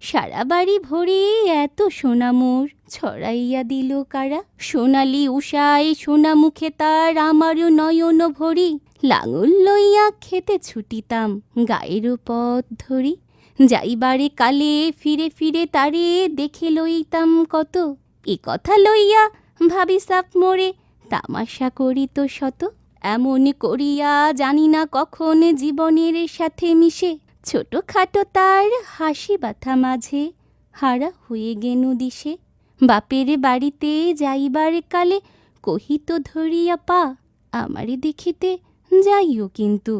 সারা বাড়ি ভরে এত সোনামোর ছড়াইয়া দিল কারা? সোনালি উষায় সোনা মুখে তার আমারও নয়ন ভরি। লাঙল লইয়া খেতে ছুটিতাম গায়ের পথ ধরি। যাইবারে কালে ফিরে ফিরে তারে দেখে লইতাম কত। এ কথা লইয়া ভাবি সাপ মোরে তামাশা করিত শত। এমন করিয়া জানি না কখন জীবনের সাথে মিশে। ছোটখাটো তার হাসি বাথা মাঝে হারা হয়ে গেনু দিশে। বাপের বাড়িতে যাইবার কালে কহিত ধরিয়া, পা, আমারে দেখিতে যাইও কিন্তু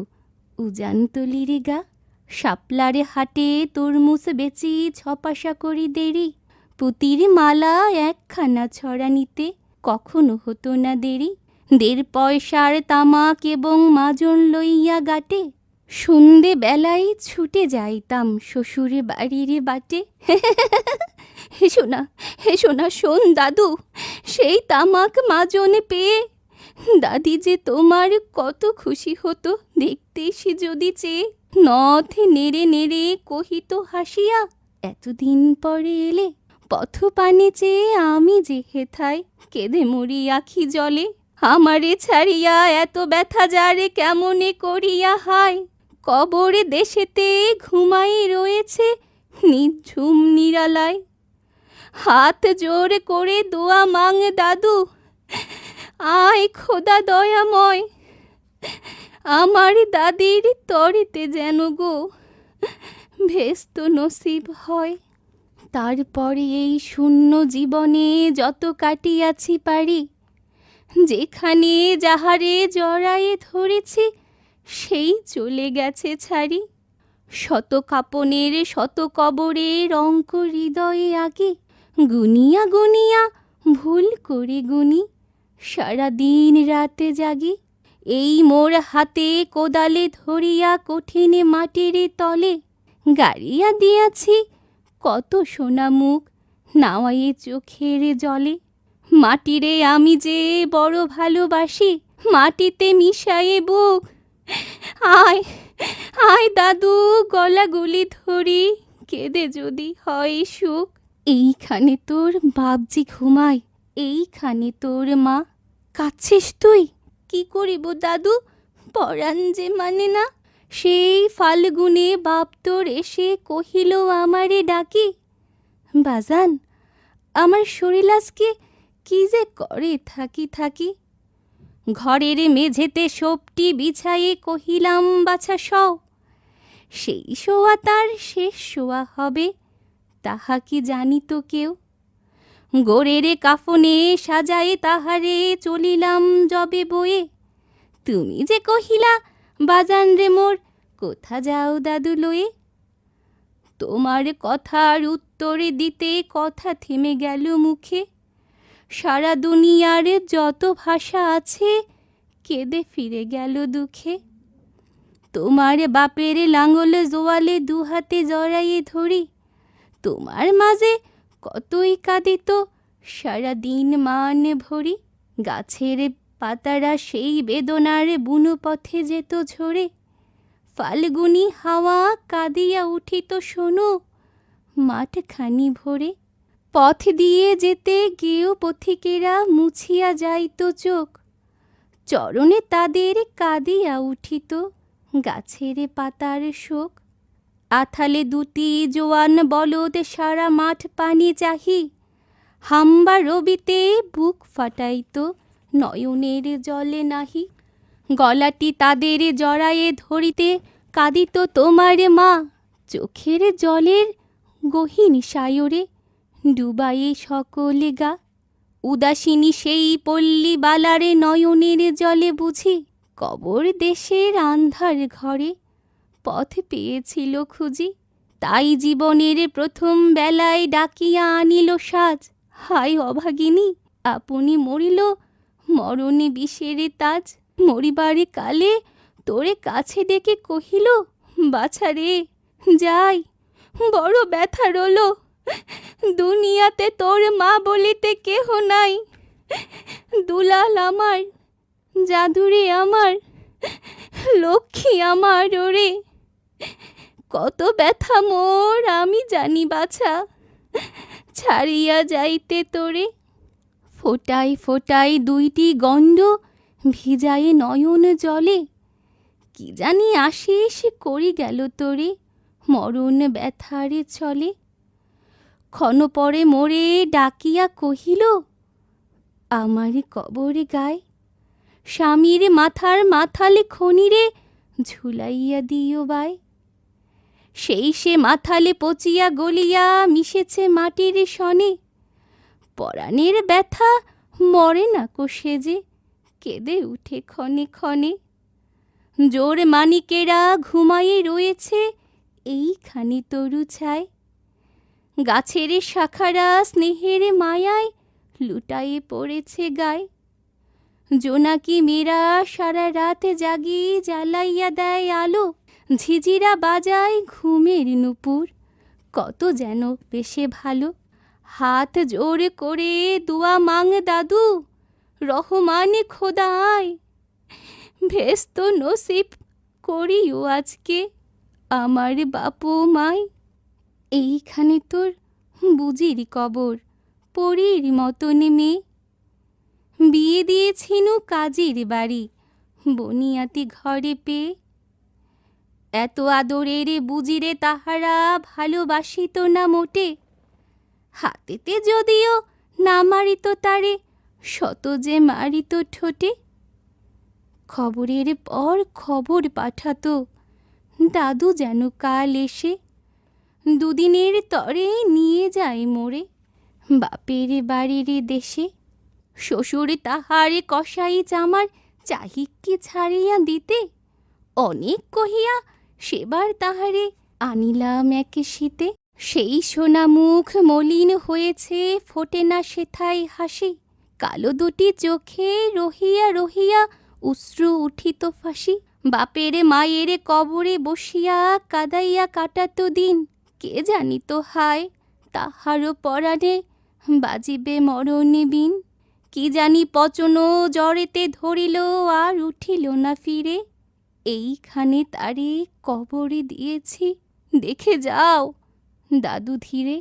উজান তলিরে গা। শাপলারে হাটে তরমুজ বেচি ছপাশা করি দেরি, পুতির মালা একখানা ছড়া নিতে কখনো হতো না দেরি। দেড় পয়সার তামাক এবং মাজন লইয়া গাটে সন্ধে বেলায় ছুটে যাইতাম শ্বশুরে বাড়িরে বাটে। হে সোনা হে সোনা, শোন দাদু, সেই তামাক মাজনে পেয়ে দাদি যে তোমার কত খুশি হতো, দেখতে সে যদি চেয়ে নথ নেড়ে নেড়ে কহিত হাসিয়া, এতদিন পরে এলে পথ পানে চেয়ে আমি যে হেথায় কেঁদে মরি আখি জলে, আমারে ছাড়িয়া এত ব্যথা যারে কেমনে করিয়া হায়? কবরে দেশেতে ঘুমাই রয়েছে নিঝুম নিরালায়। হাত জোর করে দোয়া মাং দাদু, আয় খোদা দয়াময়। আমার দাদির তরিতে যেন গো ভেস্ত নসিব হয়। তারপরে এই শূন্য জীবনে যত কাটিয়াছি পারি, যেখানে যাহারে জড়ায়ে ধরেছি সেই চলে গেছে ছাড়ি। শত কাপনের শত কবরের অঙ্ক হৃদয়ে আগে গুনিয়া গুনিয়া ভুল করে গুনি। সারা দিন রাতে জাগি এই মোর হাতে কোদালে ধরিয়া কঠিন মাটির তলে। গাড়িয়া দিয়াছি কত সোনা মুখ নাওয়ায়ে চোখের জলে। মাটিরে আমি যে বড় ভালোবাসি, মাটিতে মিশায়ে বুক আয় আয় দাদু, গলাগুলি ধরি, কেঁদে যদি হয় সুখ। এইখানে তোর বাবজি ঘুমায়, এইখানে তোর মা। কাচ্ছিস তুই? কি করিব দাদু? পরাণ যে মানে না। সেই ফাল্গুনে বাপ তোর এসে কহিল, আমারে ডাকি? বাজান, আমার শরীর আজকে কি যে করে থাকি থাকি। ঘরের মেঝেতে সবটি বিছায়ে কহিলাম, বাছা সও সেই শোয়া তার শেষ শোয়া হবে, তাহা কি জানিত কেউ? গোরের কাফনে সাজায়ে তাহারে চলিলাম যবে বয়ে। তুমি যে কহিলা, বাজান রে মোর, কোথা যাও দাদু লয়ে? তোমার কথার উত্তরে দিতে কথা থেমে গেল মুখে সারা দুনিয়ার যত ভাষা আছে, কেঁদে ফিরে গেল দুঃখে। তোমার বাপের লাঙল জোয়ালে দুহাতে জড়াইয়ে ধরি, তোমার মাঝে কতই কাঁদিত সারা দিন মান ভরি। গাছের পাতারা সেই বেদনার বুনো পথে যেত ঝরে, ফাল্গুনি হাওয়া কাঁদিয়া উঠিত শোনো, মাঠখানি ভরে। পথ দিয়ে যেতে গেও পথিকেরা মুছিয়া যাইত চোখ। চরণে তাদের কাঁদিয়া উঠিত গাছের পাতার শোক। আথালে দুটি জোয়ান বলদ সারা মাঠ পানি চাহি। হাম্বা রবিতে বুক ফাটাইত নয়নের জলে নাহি। গলাটি তাদের জড়ায়ে ধরিতে কাঁদিত তোমার মা। চোখের জলের গহীন সায়রে ডুবায়ে সকলে গা। উদাসিনী সেই পল্লী বালারে নয়নের জলে বুঝি, কবর দেশের আন্ধার ঘরে। পথ পেয়েছিল খুঁজি, তাই জীবনের প্রথম বেলায় ডাকিয়া আনিল সাজ। হায় অভাগিনী, আপনি মরিল, মরণে বিষেরে তাজ। মরিবারে কালে তোরে কাছে ডেকে কহিল বাছারে যাই, বড় ব্যথা রলো। দুনিয়াতে তোর মা বলিতে কেহ নাই। দুলাল আমার, জাদুরে আমার, লক্ষ্মী আমার ওরে। কত ব্যথা মোর, আমি জানি বাছা। ছাড়িয়া যাইতে তোরে। ফোটাই ফোটাই দুইটি গণ্ড ভিজায়ে নয়ন জলে। কি জানি আশিস করি গেল তোরে, মরণ ব্যথারে চলে ক্ষণ পরে মোরে ডাকিয়া কহিল, আমার কবরে গায়। স্বামীর মাথার মাথালে খনিরে ঝুলাইয়া দিও বাই সেই সে মাথালে পচিয়া গলিয়া মিশেছে মাটির সনে পরাণের ব্যথা মরে না কোষে যে, কেঁদে উঠে ক্ষণে ক্ষণে। জোর মানিকেরা ঘুমায়ে রয়েছে, এইখানি তরু ছায়। গাছের শাখারা স্নেহের মায়ায় লুটায়ে পড়েছে গায়। জোনাকি মেয়েরা সারা রাত জাগি জ্বালাইয়া দেয় আলো। ঝিঝিরা বাজায় ঘুমের নুপুর। কত যেন বেশে ভালো। হাত জোর করে দুয়া মাং দাদু, রহমানে খোদায় ভেস্ত নসিব করিও আজকে আমার বাপু মাই। এইখানে তোর বুঝির কবর, পরীর মতন মেয়ে। বিয়ে দিয়েছিনু কাজের বাড়ি, বনিয়াতি ঘরে পেয়ে। এত আদরের বুজিরে তাহারা ভালোবাসিত না মোটে। হাতেতে যদিও না মারিত তারে, শত যে মারিত ঠোঁটে। খবরের পর খবর পাঠাতো, দাদু যেন কাল এসে দুদিনের তরে নিয়ে যায় মোরে। বাপের বাড়ির দেশে শ্বশুর তাহারে কষাই জামার চাহিককে ছাড়িয়া দিতে। অনেক কহিয়া সেবার তাহারে আনিলাম এক শীতে। সেই সোনা মুখ মলিন হয়েছে ফোটে না সেথায় হাসি। কালো দুটি চোখে রহিয়া রহিয়া উশ্রু উঠিত ফাঁসি। বাপের মায়ের কবরে বসিয়া কাদাইয়া কাটাতো দিন। কে জানিত হায়, তাহারও পরাণে বাজিবে মরণে বিন। কি জানি পচন জড়েতে ধরিল আর উঠিল না ফিরে। এইখানে তারে কবরে দিয়েছি, দেখে যাও, দাদু ধীরে।